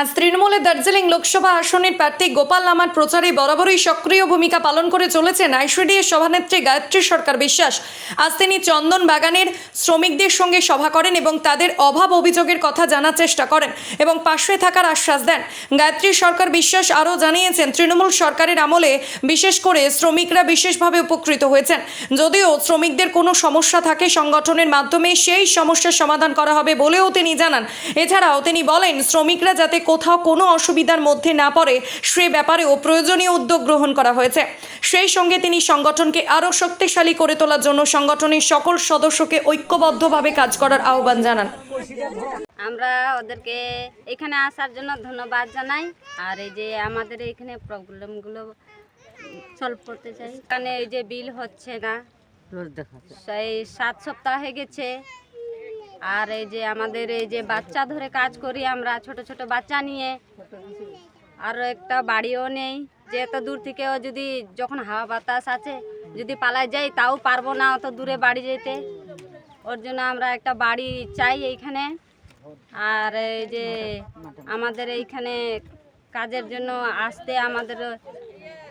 আজ তৃণমূলের দার্জিলিং লোকসভা আসনের প্রার্থী গোপাল লামার প্রচারে বরাবরই সক্রিয় ভূমিকা পালন করে চলেছেন আইসিডিএস সভানেত্রী গায়ত্রী সরকার বিশ্বাস। আজ তিনি চন্দন বাগানের শ্রমিকদের সঙ্গে সভা করেন এবং তাদের অভাব অভিযোগের কথা জানার চেষ্টা করেন এবং পাশে থাকার আশ্বাস দেন। গায়ত্রী সরকার বিশ্বাস আরও জানিয়েছেন, তৃণমূল সরকারের আমলে বিশেষ করে শ্রমিকরা বিশেষভাবে উপকৃত হয়েছেন। যদিও শ্রমিকদের কোনো সমস্যা থাকে সংগঠনের মাধ্যমে, সেই সমস্যার সমাধান করা হবে বলেও তিনি জানান। এছাড়াও তিনি বলেন, শ্রমিকরা যাতে কোথাও কোনো অসুবিধার মধ্যে না পড়ে সে ব্যাপারেও প্রয়োজনীয় উদ্যোগ গ্রহণ করা হয়েছে। সেই সঙ্গে তিনি সংগঠনকে আরও শক্তিশালী করে তোলার জন্য সংগঠনের সকল সদস্যকে ঐক্যবদ্ধভাবে কাজ করার আহ্বান জানান। আমরা ওদেরকে এখানে আসার জন্য ধন্যবাদ জানাই। আর এই যে আমাদের এখানে প্রবলেমগুলো সলভ করতে চাই। এখানে এই যে বিল হচ্ছে না। সেই সাত সপ্তাহ হয়ে গেছে। আর এই যে আমাদের এই যে বাচ্চা ধরে কাজ করি আমরা, ছোট ছোট বাচ্চা নিয়ে। আর একটা বাড়িও নেই, যে এত দূর থেকেও যদি যখন হাওয়া বাতাস আছে, যদি পালায় যাই, তাও পারব না অত দূরে বাড়ি যেতে। ওর জন্য আমরা একটা বাড়ি চাই এইখানে। আর এই যে আমাদের এইখানে কাজের জন্য আসতে আমাদের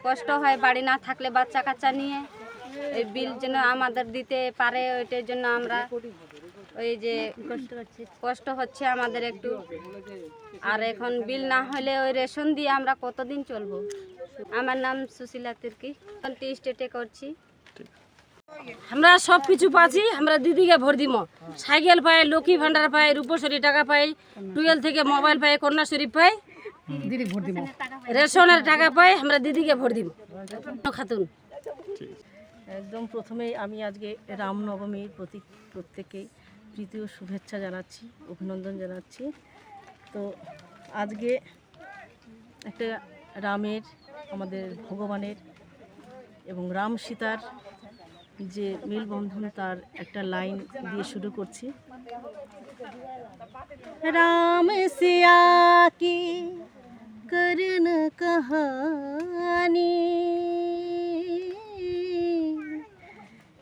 কষ্ট হয় বাড়ি না থাকলে বাচ্চা কাচ্চা নিয়ে। এই বিল যেন আমাদের দিতে পারে, ওইটার জন্য আমরা ওই যে কষ্ট হচ্ছে আমাদের একটু। আর এখন বিল না হলে ওই রেশন দিয়ে আমরা কতদিন চলবো? আমার নাম সুশীলা তির্কি। টি স্টেটে করছি। আমরা সব কিছু পাচ্ছি আমরা দিদিকে ভোট দিব সাইকেল পাই লক্ষ্মী ভান্ডার পাই রূপশ্রী টাকা পাই টুয়েলভ থেকে মোবাইল পাই কন্যাশ্রী পাই। দিদি ভোট দিব রেশনের টাকা পাই আমরা দিদিকে ভোট দিব খাতুন। একদম প্রথমেই আমি আজকে রামনবমীর প্রতি প্রত্যেকেই প্রীতি ও শুভেচ্ছা জানাচ্ছি অভিনন্দন জানাচ্ছি তো আজকে একটা রামের আমাদের ভগবানের এবং রাম সীতার যে মেলবন্ধন তার একটা লাইন দিয়ে শুরু করছি রাম সিয়া কি করন কহানি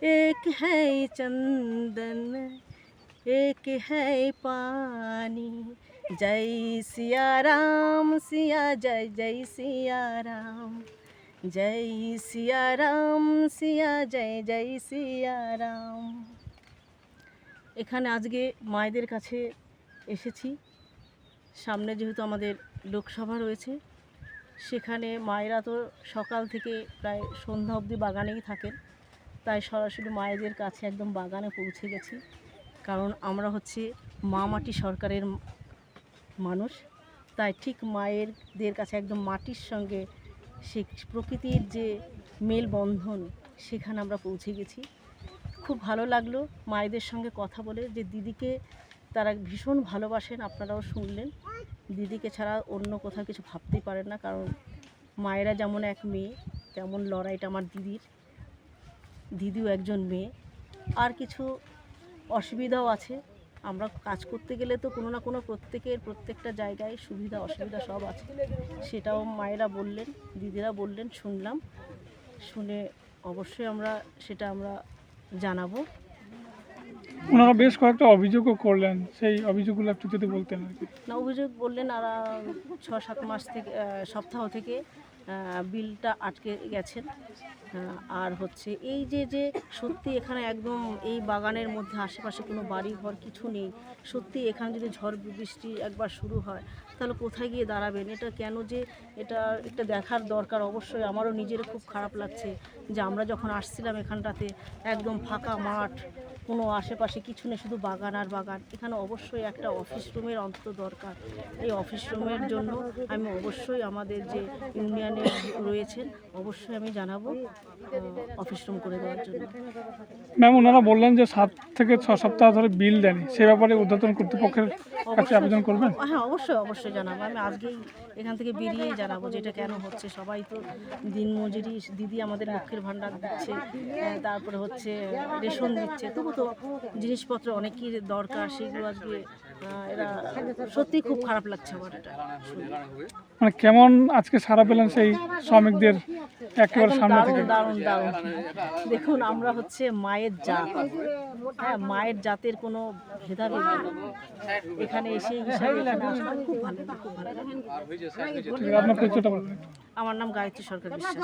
एक है चंदन एक है पानी जय सिया राम सिया जय जय सिया राम जय सिया রাম সিয়া জয় জয় সিয়া রাম এখানে আজকে মায়েদের কাছে এসেছি সামনে যেহেতু আমাদের লোকসভা রয়েছে সেখানে মায়েরা তো সকাল থেকে প্রায় সন্ধ্যা অবধি বাগানেই থাকেন তাই সরাসরি মায়েদের কাছে একদম বাগানে পৌঁছে গেছি কারণ আমরা হচ্ছে মা মাটি সরকারের মানুষ। তাই ঠিক মায়েরদের কাছে একদম মাটির সঙ্গে সে প্রকৃতির যে মেলবন্ধন, সেখানে আমরা পৌঁছে গেছি। খুব ভালো লাগল মায়েদের সঙ্গে কথা বলে যে দিদিকে তারা ভীষণ ভালোবাসেন, আপনারাও শুনলেন। দিদিকে ছাড়া অন্য কোথাও কিছু ভাবতেই পারেন না, কারণ মায়েরা যেমন এক মেয়ে, তেমন লড়াইটা আমার দিদির। দিদিও একজন মেয়ে। আর কিছু অসুবিধাও আছে। আমরা কাজ করতে গেলে তো কোনো না কোনো প্রত্যেকের প্রত্যেকটা জায়গায় সুবিধা অসুবিধা সব আছে। সেটাও মায়েরা বললেন দিদিরা বললেন শুনলাম। শুনে অবশ্যই আমরা সেটা আমরা জানাব। ওনারা বেশ কয়েকটা অভিযোগও করলেন সেই অভিযোগগুলো একটু যদি বলতেন আর কি। না অভিযোগ বললেন আর ছ সাত মাস থেকে সপ্তাহ থেকে বিলটা আটকে গেছেন। আর হচ্ছে এই যে যে সত্যি এখানে একদম এই বাগানের মধ্যে আশেপাশে কোনো বাড়ি ঘর কিছু নেই, সত্যি এখানে যদি ঝড় বৃষ্টি একবার শুরু হয়, তাহলে কোথায় গিয়ে দাঁড়াবেন? এটা কেন যে এটা একটা দেখার দরকার? অবশ্যই আমারও নিজের খুব খারাপ লাগছে যে আমরা যখন আসছিলাম এখানটাতে, একদম ফাঁকা মাঠ কোনো আশেপাশে কিছু নেই শুধু বাগান আর বাগান। এখানে অবশ্যই একটা অফিস রুমের অন্তত দরকার। এই অফিস রুমের জন্য আমি অবশ্যই আমাদের যে ইউনিয়নে রয়েছেন অবশ্যই আমি জানাব অফিস রুম করে দেওয়ার জন্য। ম্যাম ওনারা বললেন যে সাত থেকে ছ সপ্তাহ ধরে বিল দেন সে ব্যাপারে ঊর্ধ্বতন কর্তৃপক্ষের কাছে আবেদন করবেন? হ্যাঁ অবশ্যই অবশ্যই জানাব। আমি আজকেই এখান থেকে বেরিয়েই জানাব যে এটা কেন হচ্ছে। সবাই তো দিনমজুরি দিদি আমাদের লক্ষ্মীর ভাণ্ডার দিচ্ছে তারপরে হচ্ছে রেশন দিচ্ছে। তবু তো জিনিসপত্র অনেকই দরকার সেগুলো আজকে এরা সত্যি খুব খারাপ লাগছে আমার এটা মানে কেমন আজকে সারা পেলেন সেই শ্রমিকদের একেবারে সামনে থেকে? দারুণ দারুণ। দেখুন আমরা হচ্ছে মায়ের জাত। হ্যাঁ মায়ের জাতের কোনো ভেদাভেদ। এখানে এসে হিসাবে খুব ভালো খুব ভালো। আমার নাম গায়ত্রী সরকার বিশ্বাস।